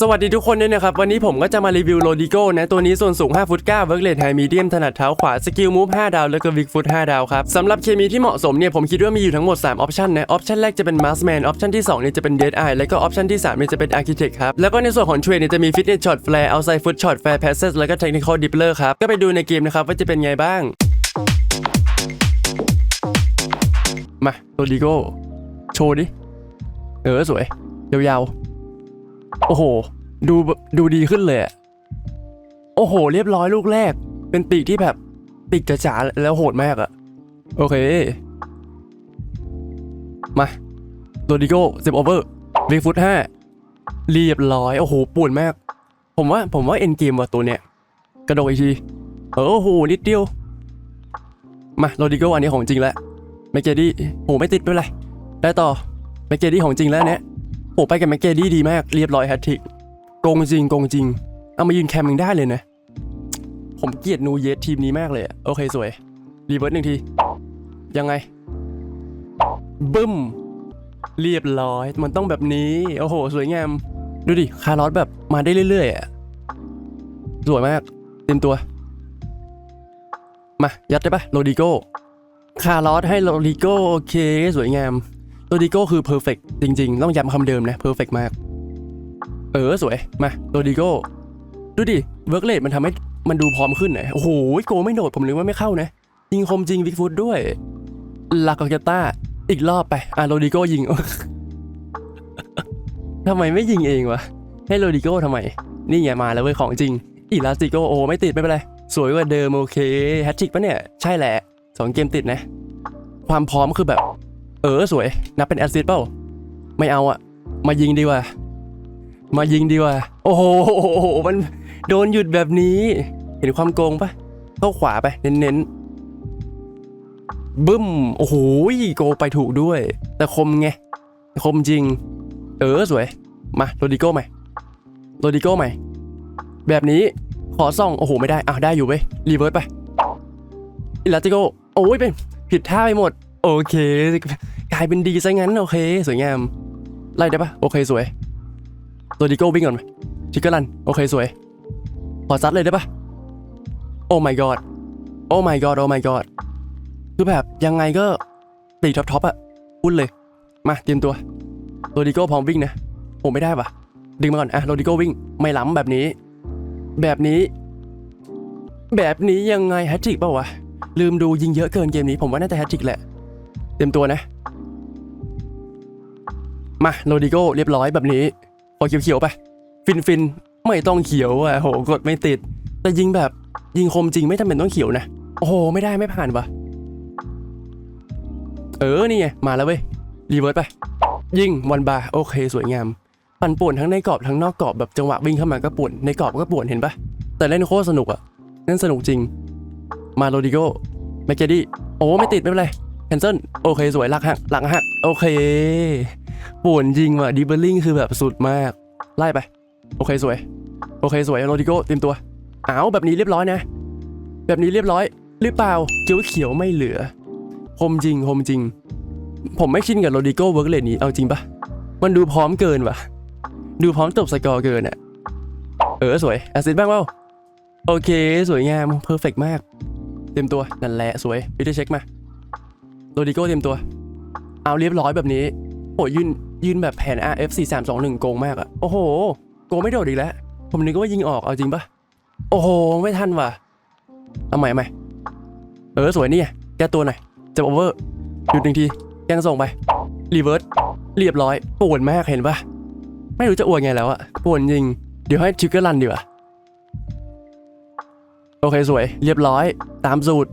สวัสดีทุกคนด้วยนะครับ วันนี้ผมก็จะมารีวิวโรดิโก้นะตัวนี้ส่วนสูง 5 ฟุต9เวิร์กเลทไฮมีเดียมถนัดเท้าขวา สกิลมูฟ5ดาว แล้วก็วิกฟุต5ดาวครับสำหรับเคมีที่เหมาะสมเนี่ย ผมคิดว่ามีอยู่ทั้งหมด 3 ออปชันนะออปชันแรกจะเป็นมาสแมนออปชันที่2เนี่ยจะเป็นเดดไอแล้วก็ออปชันที่3เนี่ยจะเป็นอาร์คิเทคครับ แล้วก็ในส่วนของเทรดเนี่ยจะมีฟิตเนสช็อตแฟร์เอาไซฟุตช็อตแฟร์แพสเซสแล้วก็เทคนิคอลดิปเลอร์ครับก็ไปดูในเกมนะครับว่าจะเป็นไงบ้างมาโรดิโก้โชว์ดิเออสวยยาวๆ โอ้โห ดูดูดีขึ้นเลยโอ้โห เรียบร้อยลูกแรก เป็นปีกที่แบบปีกจ๋าๆแล้วโหดมากอะโอเค มาโรดิโก้เซฟโอเวอร์วิกฟุตห้าเรียบร้อย โอ้โหปวนมาก ผมว่าผมว่าเอ็นเกมว่ะตัวเนี้ย กระโดดอีกทีเออโอ้โห นิดเดียว มาโรดิโก้อันนี้ของจริงแล้วแมกเกดี้โหไม่ติดไม่เป็นไร ได้ต่อแมกเกดี้ของจริงแล้วเนี่ย โหไปกับแม็กเกดี้ดีมากเรียบร้อยแฮตทริกโกงจริงโกงจริง เอามายืนแคมยังได้เลยนะ ผมเกลียดนูเยสทีมนี้มากเลยโอเคสวย รีเวิร์สหนึ่งที ยังไง บึ้ม เรียบร้อย มันต้องแบบนี้ โอ้โห สวยงาม ดูดิ คาร์ลอสแบบมาได้เรื่อยๆอะสวยมาก เต็มตัว มา ยัดได้ปะโรดิโก้คาร์ลอสให้โรดิโก้โอเค สวยงาม โรดิโก้คือเพอร์เฟกจริง ๆ ต้องย้ำคำเดิมนะเพอร์เฟกมาก เออสวย มาโรดิโก้ดูดิเวิร์กเลดมันทำให้มันดูพร้อมขึ้นหน่อยโอ้โหโกไม่โดดผมนึกว่าไม่เข้านะยิงคมจริงวิกฟุตด้วยลากาเกต้าอีกรอบไป อะโรดิโก้ยิงทำไมไม่ยิงเองวะ ให้โรดิโก้ทำไม นี่ไงมาแล้วเว้ยของจริง อีลาสติโกโอไม่ติดไม่เป็นไร สวยกว่าเดิมโอเค แฮตทริกปะเนี่ย ใช่แหละสองเกมติดนะ ความพร้อมคือแบบ เออสวย นับเป็นแอสซิสต์เปล่า ไม่เอาอะมายิงดีกว่า มายิงดีกว่า โอ้โห มันโดนหยุดแบบนี้ เห็นความโกงปะเข้าขวาไป เน้นๆ บึ้ม โอ้โห โกไปถูกด้วย แต่คมไง คมจริง เออสวย มาโรดิโก้ใหม่โรดิโก้ใหม่ แบบนี้ขอส่อง โอ้โห ไม่ได้ อะ ได้อยู่เว้ย รีเวิร์สไปอิลาติโกโอ้ยเป็นผิดท่าไปหมด โอเค กลายเป็นดีซะงั้นโอเค สวยงามไล่ได้ปะโอเคสวยโรดิโก้วิ่งก่อนไหมชิคเกอร์ลันโอเคสวยขอซัดเลยได้ปะโอ้ my god โอ้ my god โอ้ my god คือแบบยังไงก็ตีท็อปท็อปอะพูดเลย มาเตรียมตัวโรดิโก้พร้อมวิ่งนะผมไม่ได้ปะดึงมาก่อนอะโรดิโก้วิ่งไม่ล้ำแบบนี้ แบบนี้ แบบนี้ยังไงแฮตทริกเปล่าวะลืมดูยิงเยอะเกินเกมนี้ผมว่าน่าจะแฮตทริกแหละ เตรียมตัวนะ มาโรดิโก้เรียบร้อยแบบนี้ขอเขียวๆไป ฟินฟินๆไม่ต้องเขียวอะโหกดไม่ติด แต่ยิงแบบยิงคมจริงไม่จำเป็นต้องเขียวนะ โอ้โห ไม่ได้ไม่ผ่านวะเออนี่ไงมาแล้วเว้ยรีเวิร์สไป ยิงวันบาโอเคสวยงาม ปั่นป่วนทั้งในกรอบทั้งนอกกรอบแบบจังหวะวิ่งเข้ามาก็ป่วนในกรอบก็ป่วนเห็นปะแต่เล่นโคตรสนุกอะเล่นสนุกจริง มาโรดิโก้แมกเกดี้โอ้ไม่ติดไม่เป็นไร คนเซิลโอเคสวยหลักหักหลังหักโอเคป่วนจริงว่ะดิเบลลิงคือแบบสุดมากไล่ไป โอเคสวย โอเคสวยโรดิโกเตรียมตัวอ้าวแบบนี้เรียบร้อยนะ แบบนี้เรียบร้อยหรือเปล่าเขียวเขียวไม่เหลือคมจริงคมจริง ผมไม่ชินกับโรดิโกเวิร์กเลนนี้เอาจริงปะมันดูพร้อมเกินว่ะ ดูพร้อมจบสกอร์เกินอะเออสวยแอสซิสบ้างเปล่าโอเค สวยงามเพอร์เฟกมาก เตรียมตัวนั่นแหละสวยพิเตอร์เช็คมา โรดิโก้เตรียมตัว เอาเรียบร้อยแบบนี้ โอ้ยยืนยืนแบบแผน RF 4 3 2 1โกงมากอะโอ้โห โกงไม่โดดอีกแล้ว ผมนึกว่ายิงออกเอาจริงปะโอ้โห ไม่ทันว่ะเอาใหม่เอาใหม่เออสวยนี่แก้ตัวหน่อยจะโอเวอร์หยุดหนึ่งทีแกงส่งไปรีเวิร์สเรียบร้อยปวนมากเห็นปะไม่รู้จะอวดไงแล้วอะปวนจริง เดี๋ยวให้ทิกเกอร์รันดีกว่าโอเคสวย เรียบร้อย ตามสูตร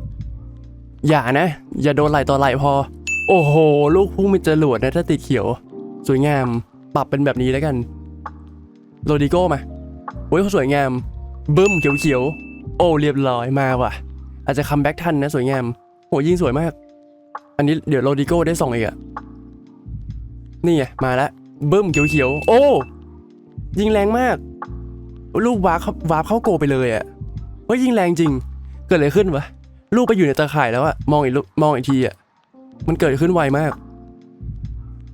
อย่านะ อย่าโดนไหลต่อไหลพอ โอ้โห ลูกพุ่งเป็นจรวดนะถ้าติดเขียว สวยงาม ปรับเป็นแบบนี้แล้วกัน โรดิโก้มาโอ้ยเขาสวยงาม บึ้มเขียวๆ โอ้เรียบร้อยมาว่ะ อาจจะคัมแบ็กทันนะสวยงามโอ้ยิงสวยมาก อันนี้เดี๋ยวโรดิโก้ได้ส่งอีกอะนี่ไงมาแล้วบึ้มเขียวๆ โอ้ ยิงแรงมาก ลูกวาร์ปวาร์ปเข้าโกไปเลยอะเฮ้ยยิงแรงจริง เกิดอะไรขึ้นวะ ลูกไปอยู่ในตาข่ายแล้วอะมองอีกมองอีกทีอะมันเกิดขึ้นไวมาก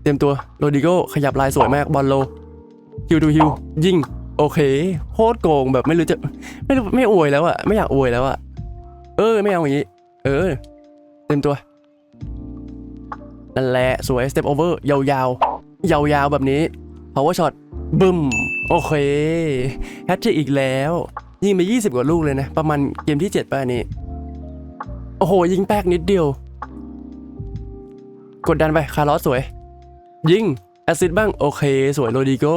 เตรียมตัวโรดิโกขยับลายสวยมากบอลโลฮิวดูฮิวยิงโอเคโคตรโกงแบบไม่รู้จะไม่รู้ไม่อวยแล้วอะไม่อยากอวยแล้วอะเออไม่เอาอย่างนี้ เออ เต็มตัวนั่นแหละสวย step over ยาวๆ ยาวๆ แบบนี้ power shot บึ้ม โอเค แฮตทริกอีกแล้ว ยิงไป 20 กว่าลูกเลยนะ ประมาณเกมที่ 7ป่ะอันนี้ โอ้โห ยิงแป๊กนิดเดียว กดดันไปคาร์ลอสสวย ยิงแอซิดบ้าง โอเค สวยโรดิโก้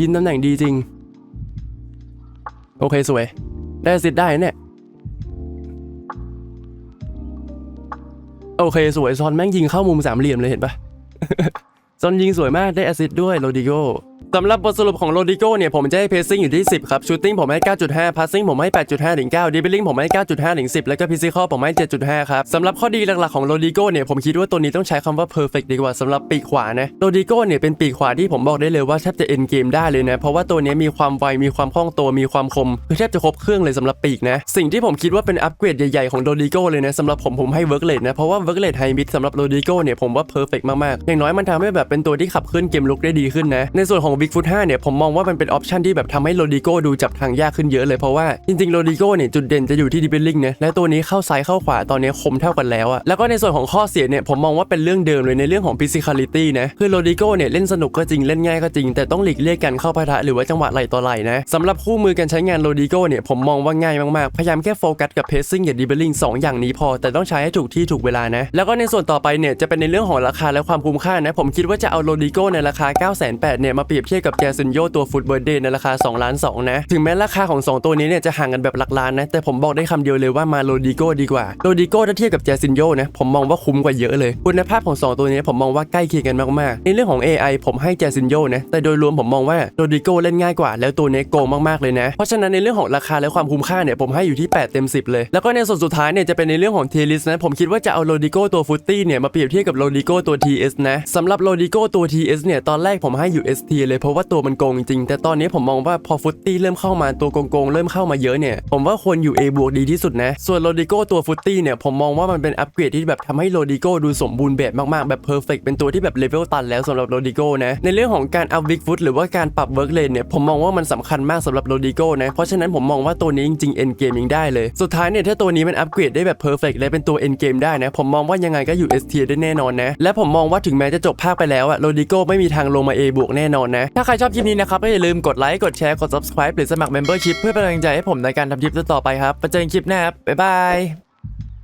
ยิงตำแหน่งดีจริง โอเค สวย ได้แอซิดได้เนี่ยโอเค สวยซอนแม่งยิงเข้ามุมสามเหลี่ยมเลยเห็นปะซอนยิงสวยมากได้แอซิดด้วยโรดิโก้ สำหรับบทสรุปของโรดิโก้เนี่ยผมจะให้เพซซิ่งอยู่ที่ 10 ครับชูตติ้งผมให้ 9.5พาสซิ่งผมให้ 8.5ถึง9ดิบลิงผมให้ 9.5ถึง10 แล้วก็พิซิคอลผมให้ 7.5 ครับสำหรับข้อดีหลักๆของโรดิโก้เนี่ยผมคิดว่าตัวนี้ต้องใช้คำว่า perfect ดีกว่าสำหรับปีกขวานะโรดิโก้เนี่ยเป็นปีกขวาที่ผมบอกได้เลยว่าแทบจะ end game ได้เลยนะ เพราะว่าตัวนี้มีความไวมีความคล่องตัวมีความคมคือแทบจะครบเครื่องเลยสำหรับปีกนะสิ่งที่ผมคิดว่าเป็นอัปเกรดใหญ่ๆของโรดิโก้เลยนะสำหรับผมผมให้เวิร์กเลดนะเพราะว่าเวิร์กเลดไฮมิดสำหรับโรดิโก้เนี่ยผมว่า perfect มากๆอย่างน้อยมันทำให้แบบเป็นตัวที่ขับเคลื่อนเกมลุกได้ดีขึ้นนะในส่วนของ Bigfoot 5เนี่ยผมมองว่ามันเป็นออปชันที่แบบทำให้โรดิโก้ดูจับทางยากขึ้นเยอะเลยเพราะว่าจริงๆโรดิโก้เนี่ยจุดเด่นจะอยู่ที่ดิเบลลิงนะและตัวนี้เข้าซ้ายเข้าขวาตอนนี้คมเท่ากันแล้วอะแล้วก็ในส่วนของข้อเสียเนี่ยผมมองว่าเป็นเรื่องเดิมเลยในเรื่องของ physicality นะคือโรดิโก้เนี่ยเล่นสนุกก็จริงเล่นง่ายก็จริง แต่ต้องหลีกเลี่ยงการเข้าปะทะหรือว่าจังหวะไหลต่อไหลนะสำหรับคู่มือการใช้งานโรดิโก้เนี่ยผมมองว่าง่ายมากๆพยายามแค่โฟกัสกับเพซซิ่งกับดิเบลลิงสองอย่างนี้พอ แต่ต้องใช้ให้ถูกที่ถูกเวลานะแล้วก็ในส่วนต่อไปเนี่ยจะเป็นในเรื่องของราคาและความคุ้มค่านะผมคิดว่าจะเอาโรดิโก้ในราคา 9 8 0 0 0เนี่ยมาเปรียบเทียบกับแกซินโยตัวฟุตเบิร์ดเดย์ในราคา2ล้าน2นะ ถึงแม้ราคาของ 2 ตัวนี้เนี่ยจะห่างกันแบบหลักล้านนะ แต่ผมบอกได้คำเดียวเลยว่ามาโรดิโก้ดีกว่าโรดิโก้ถ้าเทียบกับแจซินโยนะ ผมมองว่าคุ้มกว่าเยอะเลย คุณภาพของ 2 ตัวนี้ผมมองว่าใกล้เคียงกันมากๆ ในเรื่องของ AI ผมให้แจซินโยนะ แต่โดยรวมผมมองว่าโรดิโก้เล่นง่ายกว่า แล้วตัวนี้โกงมากๆเลยนะ เพราะฉะนั้นในเรื่องของราคาและความคุ้มค่าเนี่ยผมให้อยู่ที่ 8 เต็ม 10 เลย แล้วก็ในส่วนสุดท้ายเนี่ยจะเป็นในเรื่องของเทลิสนะผมคิดว่าจะเอาโรดิโก้ตัวฟุตตี้เนี่ยมาเปรียบเทียบกับโรดิโก้ตัว TS นะสำหรับโรดิโก้ตัว TS เนี่ยตอนแรกผมให้อยู่ ST เลยเพราะว่าตัวมันโกงจริง แต่ตอนนี้ผมมองว่าพอฟุตตี้เริ่มเข้ามาตัวโกงๆเริ่มเข้ามาเยอะเนี่ย ผมว่าควรอยู่ A บวกดีที่สุดนะ ส่วนโรดิโก้ตัวฟุตตี้เนี่ยผมมองว่ามันเป็นอัปเกรดที่แบบทำให้โรดิโก้ดูสมบูรณ์แบบมากๆแบบเพอร์เฟกเป็นตัวที่แบบเลเวลตันแล้วสำหรับโรดิโก้นะในเรื่องของการอัพวิกฟุตหรือว่าการปรับเวิร์กเลนเนี่ยผมมองว่ามันสำคัญมากสำหรับโรดิโก้นะเพราะฉะนั้นผมมองว่าตัวนี้จริงๆเอ็นเกมยังได้เลยสุดท้ายเนี่ยถ้าตัวนี้มันอัปเกรดได้แบบเพอร์เฟกและเป็นตัวเอ็นเกมได้นะผมมองว่ายังไงก็อยู่ S เทียได้แน่นอนนะและผมมองว่าถึงแม้จะจบภาคไปแล้วอะโรดิโก้ไม่มีทางลงมา A บวกแน่นอนนะ ถ้าใครชอบคลิปนี้นะครับก็อย่าลืมกดไลค์กดแชร์กด subscribe หรือสมัคร membership เพื่อเป็นกำลังใจให้ผมในการทำคลิปต่อไปครับไปเจอกันคลิปหน้าครับบ๊ายบาย